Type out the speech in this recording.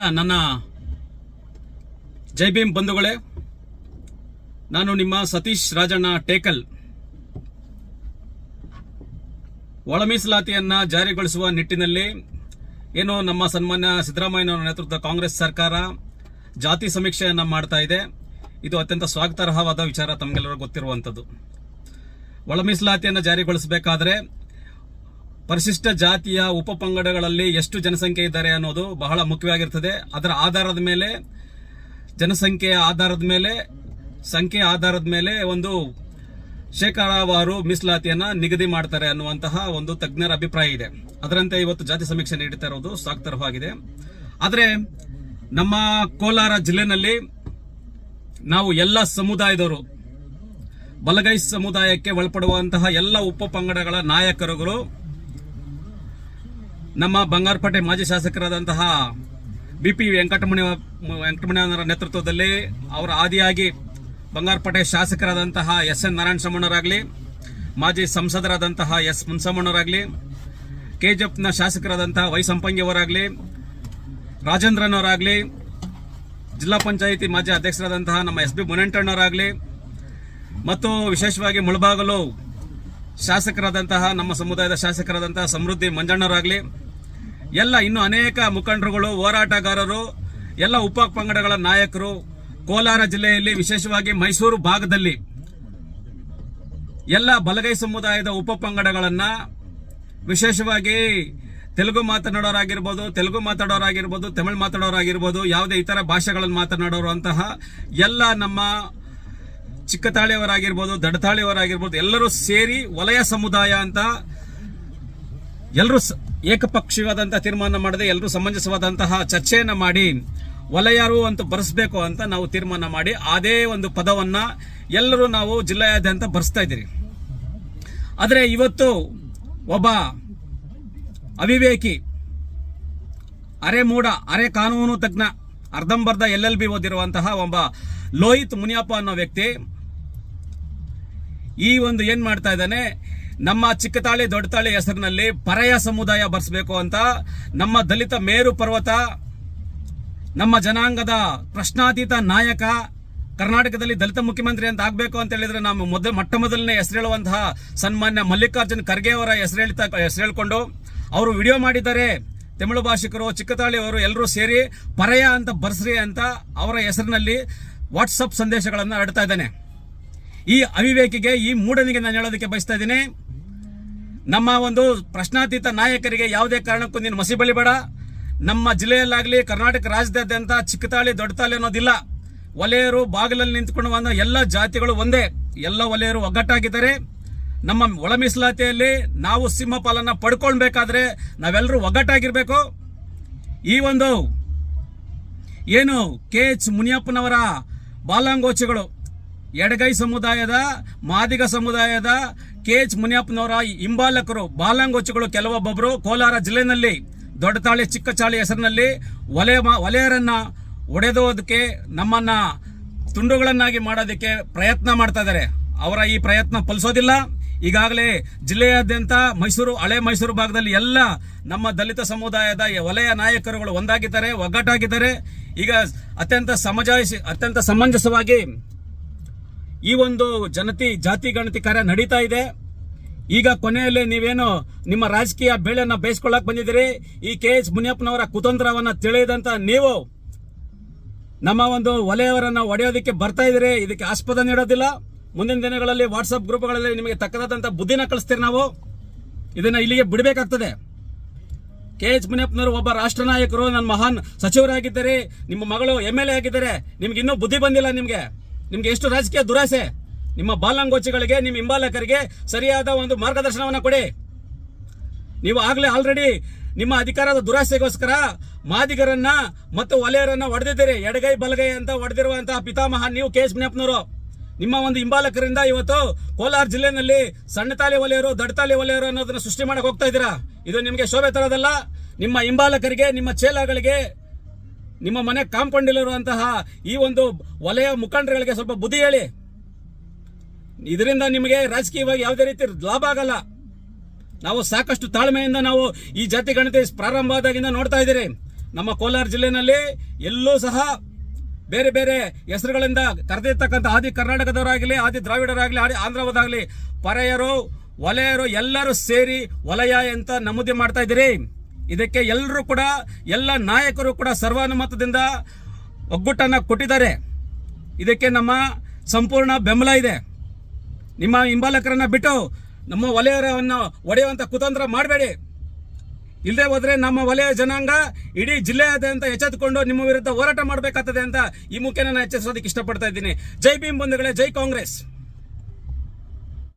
ನನ್ನ ಜೈ ಭೀಮ್ ಬಂಧುಗಳೇ, ನಾನು ನಿಮ್ಮ ಸತೀಶ್ ರಾಜಣ್ಣ ಟೇಕಲ್. ಒಳಮೀಸಲಾತಿಯನ್ನ ಜಾರಿಗೊಳಿಸುವ ನಿಟ್ಟಿನಲ್ಲಿ ಏನು ನಮ್ಮ ಸನ್ಮಾನ್ಯ ಸಿದ್ದರಾಮಯ್ಯನವರ ನೇತೃತ್ವದ ಕಾಂಗ್ರೆಸ್ ಸರ್ಕಾರ ಜಾತಿ ಸಮೀಕ್ಷೆಯನ್ನ ಮಾಡ್ತಾ ಇದೆ. ಇದು ಅತ್ಯಂತ ಸ್ವಾಗತಾರ್ಹವಾದ ವಿಚಾರ ತಮಗೆಲ್ಲರೂ ಗೊತ್ತಿರುವಂಥದ್ದು ಒಳಮೀಸಲಾತಿಯನ್ನ ಜಾರಿಗೊಳಿಸಬೇಕಾದ್ರೆ ಪರಿಶಿಷ್ಟ ಜಾತಿಯ ಉಪಪಂಗಡಗಳಲ್ಲಿ ಎಷ್ಟು ಜನಸಂಖ್ಯೆ ಇದ್ದಾರೆ ಅನ್ನೋದು ಬಹಳ ಮುಖ್ಯವಾಗಿರ್ತದೆ. ಅದರ ಆಧಾರದ ಮೇಲೆ, ಜನಸಂಖ್ಯೆಯ ಆಧಾರದ ಮೇಲೆ, ಸಂಖ್ಯೆಯ ಆಧಾರದ ಮೇಲೆ ಒಂದು ಶೇಕಡಾವಾರು ಮೀಸಲಾತಿಯನ್ನು ನಿಗದಿ ಮಾಡ್ತಾರೆ ಅನ್ನುವಂತಹ ಒಂದು ತಜ್ಞರ ಅಭಿಪ್ರಾಯ ಇದೆ. ಅದರಂತೆ ಇವತ್ತು ಜಾತಿ ಸಮೀಕ್ಷೆ ನೀಡುತ್ತಾ ಇರೋದು ಸಾಕ್ತರವಾಗಿದೆ ಆದರೆ ನಮ್ಮ ಕೋಲಾರ ಜಿಲ್ಲೆನಲ್ಲಿ ನಾವು ಎಲ್ಲ ಸಮುದಾಯದವರು, ಬಲಗೈ ಸಮುದಾಯಕ್ಕೆ ಒಳಪಡುವಂತಹ ಎಲ್ಲ ಉಪಪಂಗಡಗಳ ನಾಯಕರುಗಳು ನಮ್ಮ ಬಂಗಾರಪೇಟೆ ಮಾಜಿ ಶಾಸಕರಾದಂತಹ ಬಿ ಪಿ ವೆಂಕಟಮಣಿ ವೆಂಕಟಮಣಿಯವರ ನೇತೃತ್ವದಲ್ಲಿ ಅವರ ಆದಿಯಾಗಿ ಬಂಗಾರಪೇಟೆ ಶಾಸಕರಾದಂತಹ ಎಸ್ ಎನ್ ನಾರಾಯಣ ಸಮಣ್ಣರಾಗಲಿ, ಮಾಜಿ ಸಂಸದರಾದಂತಹ ಎಸ್ ಮುನ್ಸಮ್ಮಣ್ಣವರಾಗಲಿ ನ ಶಾಸಕರಾದಂತಹ ವೈ ಸಂಪಂಗಿಯವರಾಗಲಿ ರಾಜೇಂದ್ರನವರಾಗಲಿ, ಜಿಲ್ಲಾ ಪಂಚಾಯಿತಿ ಮಾಜಿ ಅಧ್ಯಕ್ಷರಾದಂತಹ ನಮ್ಮ ಎಸ್ ಬಿ ಮುನೇಂಟಣ್ಣವರಾಗಲಿ ಮತ್ತು ವಿಶೇಷವಾಗಿ ಮುಳಬಾಗಲು ಶಾಸಕರಾದಂತಹ, ನಮ್ಮ ಸಮುದಾಯದ ಶಾಸಕರಾದಂತಹ ಸಮೃದ್ಧಿ ಮಂಜಣ್ಣವರಾಗಲಿ ಎಲ್ಲ ಇನ್ನು ಅನೇಕ ಮುಖಂಡರುಗಳು, ಹೋರಾಟಗಾರರು, ಎಲ್ಲ ಉಪ ಪಂಗಡಗಳ ನಾಯಕರು, ಕೋಲಾರ ಜಿಲ್ಲೆಯಲ್ಲಿ ವಿಶೇಷವಾಗಿ ಮೈಸೂರು ಭಾಗದಲ್ಲಿ ಎಲ್ಲ ಬಲಗೈ ಸಮುದಾಯದ ಉಪ ಪಂಗಡಗಳನ್ನು ವಿಶೇಷವಾಗಿ ತೆಲುಗು ಮಾತನಾಡೋರಾಗಿರ್ಬೋದು, ತೆಲುಗು ಮಾತಾಡೋರಾಗಿರ್ಬೋದು ತಮಿಳು ಮಾತಾಡೋರಾಗಿರ್ಬೋದು ಯಾವುದೇ ಇತರ ಭಾಷೆಗಳನ್ನು ಮಾತನಾಡೋರು ಅಂತಹ ಎಲ್ಲ ನಮ್ಮ ಚಿಕ್ಕತಾಳಿಯವರಾಗಿರ್ಬೋದು ದಡತಾಳಿಯವರಾಗಿರ್ಬೋದು ಎಲ್ಲರೂ ಸೇರಿ ವಲಯ ಸಮುದಾಯ ಅಂತ ಎಲ್ಲರೂ ಏಕಪಕ್ಷೀಯವಾದಂತಹ ತೀರ್ಮಾನ ಮಾಡದೆ ಎಲ್ಲರೂ ಸಮಂಜಸವಾದಂತಹ ಚರ್ಚೆಯನ್ನ ಮಾಡಿ ವಲಯರು ಅಂತ ಬರೆಸಬೇಕು ಅಂತ ನಾವು ತೀರ್ಮಾನ ಮಾಡಿ ಅದೇ ಒಂದು ಪದವನ್ನ ಎಲ್ಲರೂ ನಾವು ಜಿಲ್ಲೆಯಾದ್ಯಂತ ಬರೆಸ್ತಾ ಇದ್ದೀರಿ. ಆದರೆ ಇವತ್ತು ಒಬ್ಬ ಅವಿವೇಕಿ ಅರೆ ಮೂಡ ಅರೆ ಕಾನೂನು ತಜ್ಞ, ಅರ್ಧಂಬರ್ಧ ಎಲ್ ಎಲ್ ಬಿ ಓದಿರುವಂತಹ ಒಬ್ಬ ಲೋಹಿತ್ ಮುನಿಯಪ್ಪ ಅನ್ನೋ ವ್ಯಕ್ತಿ ಈ ಒಂದು ಏನ್ ಮಾಡ್ತಾ ಇದ್ದಾನೆ, ನಮ್ಮ ಚಿಕ್ಕತಾಳಿ ದೊಡ್ಡತಾಳಿ ಹೆಸರಿನಲ್ಲಿ ಪರಯ ಸಮುದಾಯ ಬರ್ಸ್ಬೇಕು ಅಂತ ನಮ್ಮ ದಲಿತ ಮೇರು ಪರ್ವತ, ನಮ್ಮ ಜನಾಂಗದ ಪ್ರಶ್ನಾತೀತ ನಾಯಕ, ಕರ್ನಾಟಕದಲ್ಲಿ ದಲಿತ ಮುಖ್ಯಮಂತ್ರಿ ಅಂತ ಆಗ್ಬೇಕು ಅಂತ ಹೇಳಿದ್ರೆ ನಾವು ಮೊದಲ ಮೊಟ್ಟ ಮೊದಲನೇ ಹೆಸರೇಳುವಂತಹ ಸನ್ಮಾನ್ಯ ಮಲ್ಲಿಕಾರ್ಜುನ್ ಖರ್ಗೆ ಅವರ ಹೆಸರೇಳ್ತಾ ಹೆಸರೇಳ್ಕೊಂಡು ಅವರು ವಿಡಿಯೋ ಮಾಡಿದ್ದಾರೆ. ತಮಿಳು ಭಾಷಿಕರು, ಚಿಕ್ಕತಾಳಿಯವರು ಎಲ್ಲರೂ ಸೇರಿ ಪರಯ ಅಂತ ಬರ್ಸ್ರಿ ಅಂತ ಅವರ ಹೆಸರಿನಲ್ಲಿ ವಾಟ್ಸಪ್ ಸಂದೇಶಗಳನ್ನು ಹರಡ್ತಾ ಇದ್ದಾನೆ. ಈ ಅವಿವೇಕಿಗೆ, ಈ ಮೂಢನಿಗೆ ನಾನು ಹೇಳೋದಕ್ಕೆ ಬಯಸ್ತಾ ಇದ್ದೀನಿ. ನಮ್ಮ ಒಂದು ಪ್ರಶ್ನಾತೀತ ನಾಯಕರಿಗೆ ಯಾವುದೇ ಕಾರಣಕ್ಕೂ ನೀನು ಮಸಿ ಬಳಿಬೇಡ ನಮ್ಮ ಜಿಲ್ಲೆಯಲ್ಲಾಗಲಿ, ಕರ್ನಾಟಕ ರಾಜ್ಯದಾದ್ಯಂತ ಚಿಕ್ಕತಾಳಿ, ದೊಡ್ಡತಾಳಿ ಅನ್ನೋದಿಲ್ಲ. ಒಲೆಯರು ಬಾಗಿಲಲ್ಲಿ ನಿಂತ್ಕೊಂಡು ಬಂದ ಎಲ್ಲ ಜಾತಿಗಳು ಒಂದೇ. ಎಲ್ಲ ಒಲೆಯರು ಒಗ್ಗಟ್ಟಾಗಿದ್ದಾರೆ. ನಮ್ಮ ಒಳ ಮೀಸಲಾತಿಯಲ್ಲಿ ನಾವು ಸಿಂಹಪಾಲನ ಪಡ್ಕೊಳ್ಬೇಕಾದ್ರೆ ನಾವೆಲ್ಲರೂ ಒಗ್ಗಟ್ಟಾಗಿರ್ಬೇಕು. ಈ ಒಂದು, ಏನು ಕೆ ಎಚ್ ಮುನಿಯಪ್ಪನವರ ಬಾಲಾಂಗೋಚಿಗಳು ಎಡಗೈ ಸಮುದಾಯದ, ಮಾದಿಗ ಸಮುದಾಯದ, ಕೆ ಎಚ್ ಮುನಿಯಪ್ಪನವರ ಹಿಂಬಾಲಕರು ಬಾಲಾಂಗೋಚಿಗಳು ಕೆಲವೊಬ್ಬೊಬ್ಬರು ಕೋಲಾರ ಜಿಲ್ಲೆನಲ್ಲಿ, ದೊಡ್ಡತಾಳಿ ಚಿಕ್ಕಚಾಳಿ ಹೆಸರಿನಲ್ಲಿ ವಲಯ ವಲಯರನ್ನ ಒಡೆದೋದಕ್ಕೆ ನಮ್ಮನ್ನ ತುಂಡುಗಳನ್ನಾಗಿ ಮಾಡೋದಕ್ಕೆ ಪ್ರಯತ್ನ ಮಾಡ್ತಾ ಇದ್ದಾರೆ. ಅವರ ಈ ಪ್ರಯತ್ನ ಫಲಿಸೋದಿಲ್ಲ. ಈಗಾಗಲೇ ಜಿಲ್ಲೆಯಾದ್ಯಂತ ಮೈಸೂರು, ಹಳೆ ಮೈಸೂರು ಭಾಗದಲ್ಲಿ ಎಲ್ಲ ನಮ್ಮ ದಲಿತ ಸಮುದಾಯದ ವಲಯ ನಾಯಕರುಗಳು ಒಂದಾಗಿದ್ದಾರೆ, ಒಗ್ಗಟ್ಟಾಗಿದ್ದಾರೆ. ಈಗ ಅತ್ಯಂತ ಸಮಜಾಯಿಸಿ ಅತ್ಯಂತ ಸಮಂಜಸವಾಗಿ ಈ ಒಂದು ಜನತಿ, ಜಾತಿ, ಗಣತಿ ಕಾರ್ಯ ನಡೀತಾ ಇದೆ. ಈಗ ಕೊನೆಯಲ್ಲಿ ನೀವೇನು ನಿಮ್ಮ ರಾಜಕೀಯ ಬೇಳೆಯನ್ನ ಬೇಯಿಸ್ಕೊಳ್ಳಕ್ ಬಂದಿದ್ದೀರಿ? ಈ ಕೆ ಎಚ್ ಮುನಿಯಪ್ಪನವರ ಕುತಂತ್ರವನ್ನ ತಿಳಿದಂತ ನೀವು ನಮ್ಮ ಒಂದು ವಲಯವರನ್ನು ಒಡೆಯೋದಕ್ಕೆ ಬರ್ತಾ ಇದ್ದೀರಿ. ಇದಕ್ಕೆ ಆಸ್ಪದ ನೀಡೋದಿಲ್ಲ. ಮುಂದಿನ ದಿನಗಳಲ್ಲಿ ವಾಟ್ಸಪ್ ಗ್ರೂಪ್ಗಳಲ್ಲಿ ನಿಮಗೆ ತಕ್ಕದಾದಂಥ ಬುದ್ಧಿನ ಕಳಿಸ್ತೀರಿ ನಾವು. ಇದನ್ನ ಇಲ್ಲಿಗೆ ಬಿಡಬೇಕಾಗ್ತದೆ. ಕೆ ಎಚ್ ಮುನಿಯಪ್ಪನವರು ಒಬ್ಬ ರಾಷ್ಟ್ರ ನಾಯಕರು, ನನ್ನ ಮಹಾನ್ ಸಚಿವರಾಗಿದ್ದಾರೆ. ನಿಮ್ಮ ಮಗಳು ಎಂ ಎಲ್ ಎ ಆಗಿದ್ದಾರೆ. ನಿಮ್ಗೆ ಇನ್ನೂ ಬುದ್ಧಿ ಬಂದಿಲ್ಲ ನಿಮ್ಗೆ. ನಿಮ್ಗೆ ಎಷ್ಟು ರಾಜಕೀಯ ದುರಾಸೆ? ನಿಮ್ಮ ಬಾಲಂಗೋಚಿಗಳಿಗೆ ನಿಮ್ಮ ಹಿಂಬಾಲಕರಿಗೆ ಸರಿಯಾದ ಒಂದು ಮಾರ್ಗದರ್ಶನವನ್ನ ಕೊಡಿ. ನೀವು ಆಗಲೇ ಆಲ್ರೆಡಿ ನಿಮ್ಮ ಅಧಿಕಾರದ ದುರಾಸೆಗೋಸ್ಕರ ಮಾದಿಗರನ್ನ ಮತ್ತು ಒಲೆಯರನ್ನ ಹೊಡೆದಿದ್ದೀರಿ ಎಡಗೈ, ಬಲಗೈ ಅಂತ ಹೊಡೆದಿರುವಂತಹ ಪಿತಾಮಹ ನೀವು ಕೆ ಎಸ್ ನಿಮ್ಮ ಒಂದು ಹಿಂಬಾಲಕರಿಂದ ಇವತ್ತು ಕೋಲಾರ ಜಿಲ್ಲೆನಲ್ಲಿ ಸಣ್ಣ ತಾಲಿ ವಲಯರು ದಡತಾಲಿ ವಲಯರು ಅನ್ನೋದನ್ನ ಸೃಷ್ಟಿ ಮಾಡಕ್ಕೆ ಹೋಗ್ತಾ ಇದ್ದೀರಾ? ಇದು ನಿಮಗೆ ಶೋಭೆ ತರೋದಲ್ಲ. ನಿಮ್ಮ ಹಿಂಬಾಲಕರಿಗೆ, ನಿಮ್ಮ ಚೇಲಾಗಳಿಗೆ ನಿಮ್ಮ ಮನೆ ಕಾಂಪೌಂಡ್ ಇಲ್ಲಿರುವಂತಹ ಈ ಒಂದು ವಲಯ ಮುಖಂಡರುಗಳಿಗೆ ಸ್ವಲ್ಪ ಬುದ್ಧಿ ಹೇಳಿ. ಇದರಿಂದ ನಿಮಗೆ ರಾಜಕೀಯವಾಗಿ ಯಾವುದೇ ರೀತಿ ಲಾಭ ಆಗಲ್ಲ. ನಾವು ಸಾಕಷ್ಟು ತಾಳ್ಮೆಯಿಂದ ನಾವು ಈ ಜಾತಿ ಗಣತಿ ಪ್ರಾರಂಭ ಆದಾಗಿಂದ ನೋಡ್ತಾ ಇದ್ದೀರಿ. ನಮ್ಮ ಕೋಲಾರ ಜಿಲ್ಲೆನಲ್ಲಿ ಎಲ್ಲೂ ಸಹ ಬೇರೆ ಬೇರೆ ಹೆಸರುಗಳಿಂದ ಕರೆದಿರ್ತಕ್ಕಂಥ ಆದಿ ಕರ್ನಾಟಕದವರಾಗಲಿ, ಆದಿ ದ್ರಾವಿಡರಾಗಲಿ, ಆದಿ ಆಂಧ್ರವದಾಗಲಿ, ಪರೆಯರು, ವಲಯರು ಎಲ್ಲರೂ ಸೇರಿ ವಲಯ ಅಂತ ನಮೂದಿ ಮಾಡ್ತಾ ಇದ್ದೀರಿ. ಇದಕ್ಕೆ ಎಲ್ಲರೂ ಕೂಡ, ಎಲ್ಲ ನಾಯಕರು ಕೂಡ ಸರ್ವಾನುಮತದಿಂದ ಒಗ್ಗಟ್ಟನ್ನು ಕೊಟ್ಟಿದ್ದಾರೆ. ಇದಕ್ಕೆ ನಮ್ಮ ಸಂಪೂರ್ಣ ಬೆಂಬಲ ಇದೆ. ನಿಮ್ಮ ಹಿಂಬಾಲಕರನ್ನು ಬಿಟ್ಟು ನಮ್ಮ ವಲಯವನ್ನು ಒಡೆಯುವಂಥ ಕುತಂತ್ರ ಮಾಡಬೇಡಿ. ಇಲ್ಲದೆ ಹೋದರೆ ನಮ್ಮ ವಲಯ ಜನಾಂಗ ಇಡೀ ಜಿಲ್ಲೆಯಾದ್ಯಂತ ಎಚ್ಚೆತ್ತುಕೊಂಡು ನಿಮ್ಮ ವಿರುದ್ಧ ಹೋರಾಟ ಮಾಡಬೇಕಾಗ್ತದೆ ಅಂತ ಈ ಮುಖ್ಯನ ನಾನು ಎಚ್ಚರಿಸೋದಕ್ಕೆ ಇಷ್ಟಪಡ್ತಾ ಇದ್ದೀನಿ. ಜೈ ಭೀಮ್ ಬಂಧುಗಳೇ, ಜೈ ಕಾಂಗ್ರೆಸ್.